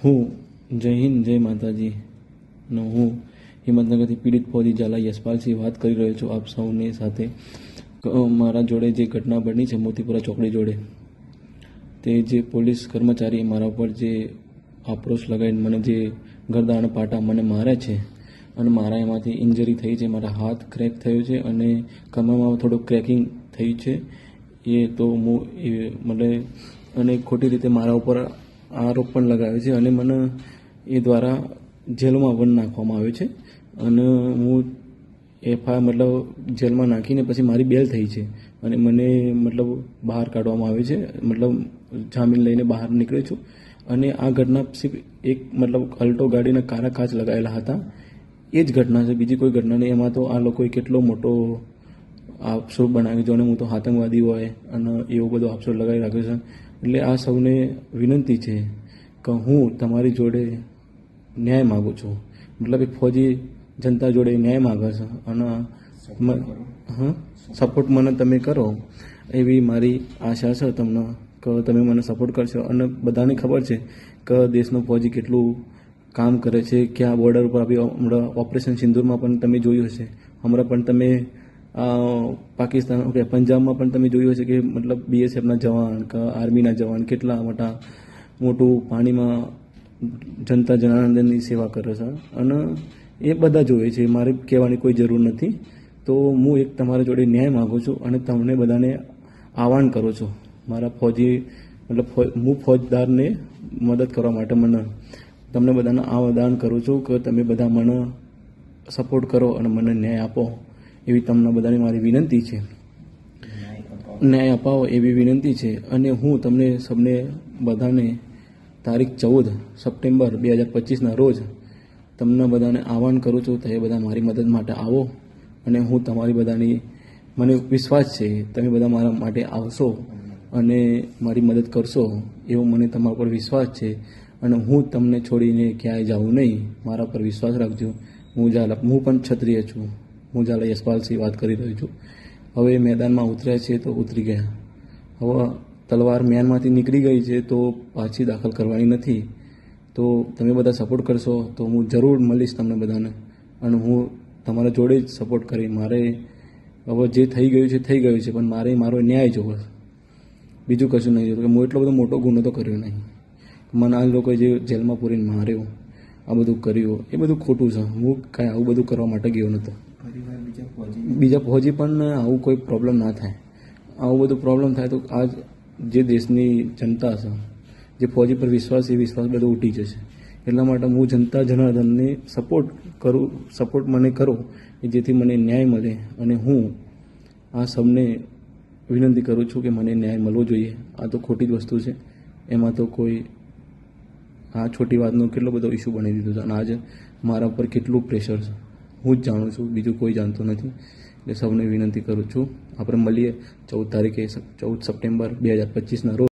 હું જય હિન્દ, જય માતાજી. નો હું હિંમતનગરથી પીડિત ફોજી ઝાલા યશપાલસિંહ વાત કરી રહ્યો છું આપ સૌની સાથે. મારા જોડે જે ઘટના બની છે મોતીપુરા ચોકડી જોડે, તે જે પોલીસ કર્મચારી મારા ઉપર જે આક્રોશ લગાવીને મને જે ગરદાના પાટા મને મારે છે અને મારા એમાંથી ઇન્જરી થઈ છે, મારા હાથ ક્રેક થયો છે અને કમરમાં થોડું ક્રેકિંગ થયું છે, એ તો હું એ, મને અને ખોટી રીતે મારા ઉપર આરોપ પણ લગાવ્યો છે અને મને એ દ્વારા જેલમાં વન નાખવામાં આવ્યો છે. અને હું એફઆઈઆર મતલબ જેલમાં નાખીને પછી મારી બેલ થઈ છે. અને મને મતલબ બહાર કાઢવામાં આવે છે. મતલબ જામીન લઈને બહાર નીકળ્યો છું. અને આ ઘટના સિર્ફ એક મતલબ અલ્ટો ગાડીના કારા કાચ લગાવેલા હતા. એ જ ઘટના છે. બીજી કોઈ ઘટના નહીં. એમાં તો આ લોકોએ કેટલો મોટો આપસો બનાવ્યો જોને હું તો આતંકવાદી હોય અને એવો બધો આપસો લગાવી રાખ્યો છે. એટલે આ સૌને વિનંતી છે કે હું તમારી જોડે ન્યાય માગું છું. મતલબ એક ફૌજી જનતા જોડે ન્યાય માગે છે અને સપોર્ટ મને તમે કરો એવી મારી આશા છે તમને કે તમે મને સપોર્ટ કરશો. અને બધાને ખબર છે કે દેશનો ફૌજી કેટલું કામ કરે છે ક્યાં બોર્ડર ઉપર આપી હમણાં ઓપરેશન સિંદૂરમાં પણ તમે જોયું હશે. હમણાં પણ તમે પાકિસ્તાન ઓકે પંજાબમાં પણ તમે જોયું હશે કે મતલબ બીએસએફના જવાન કે આર્મીના જવાન કેટલા મોટા, મોટું પાણીમાં જનતા, જનાર્દનની સેવા કરે છે. અને એ બધા જોવે છે, મારે કહેવાની કોઈ જરૂર નથી. તો હું એક તમારા જોડે ન્યાય માગું છું અને તમને બધાને આહવાન કરું છું. મારા ફૌજી, મતલબ હું ફૌજદારને મદદ કરવા માટે મને તમને બધાને આહવાન કરું છું કે તમે બધા મને સપોર્ટ કરો અને મને ન્યાય આપો. એવી તમને બધાની મારી વિનંતી છે. ન્યાય અપાવો એવી વિનંતી છે. અને હું તમને સૌને બધાને તારીખ ચૌદ સપ્ટેમ્બર બે હજાર પચીસના રોજ તમને બધાને આહવાન કરું છું તમે બધા મારી મદદ માટે આવો. અને હું તમારી બધાની મને વિશ્વાસ છે, તમે બધા મારા માટે આવશો અને મારી મદદ કરશો એવો મને તમારા પર વિશ્વાસ છે. અને હું તમને છોડીને ક્યાંય જાઉં નહીં, મારા પર વિશ્વાસ રાખજો. હું જા હું પણ ક્ષત્રિય છું. હું ઝાલા યશપાલસિંહ વાત કરી રહ્યો છું. હવે મેદાનમાં ઉતર્યા છે તો ઉતરી ગયા. હવે તલવાર મેનમાંથી નીકળી ગઈ છે તો પાછી દાખલ કરવાની નથી. તો તમે બધા સપોર્ટ કરશો તો હું જરૂર મળીશ તમને બધાને. અને હું તમારા જોડે જ સપોર્ટ કરી, મારે હવે જે થઈ ગયું છે થઈ ગયું છે, પણ મારે મારો ન્યાય જોવો. બીજું કશું નહીં જોતું કે હું એટલો બધો મોટો ગુનો તો કર્યો નહીં. મને આ લોકોએ જે જેલમાં પૂરીને માર્યો આ બધું કર્યું. એ બધું ખોટું છે. હું કાંઈ આવું બધું કરવા માટે ગયો નહોતો. બીજા ફૌજી? પણ આવું કોઈ પ્રોબ્લેમ ના થાય. આવું બધું પ્રોબ્લેમ થાય તો આજ જે દેશની જનતા છે જે ફૌજી પર વિશ્વાસ એ વિશ્વાસ બધો ઉઠી જશે. એટલા માટે હું જનતા જનાર્દનને સપોર્ટ કરું સપોર્ટ મને કરો કે જેથી મને ન્યાય મળે અને હું આ સૌને વિનંતી કરું છું કે મને ન્યાય મળવો જોઈએ. આ તો ખોટી જ વસ્તુ છે. એમાં તો કોઈ આ છોટી વાતનો કેટલો બધો ઇસ્યુ બની દીધો છે અને આજે મારા પર કેટલું પ્રેશર છે? હું જ જાણું છું, બીજું કોઈ જાણતું નથી. એટલે સૌને વિનંતી કરું છું, આપણે મળીએ ચૌદ તારીખે, ચૌદ સપ્ટેમ્બર બે હજાર પચીસના રોજ.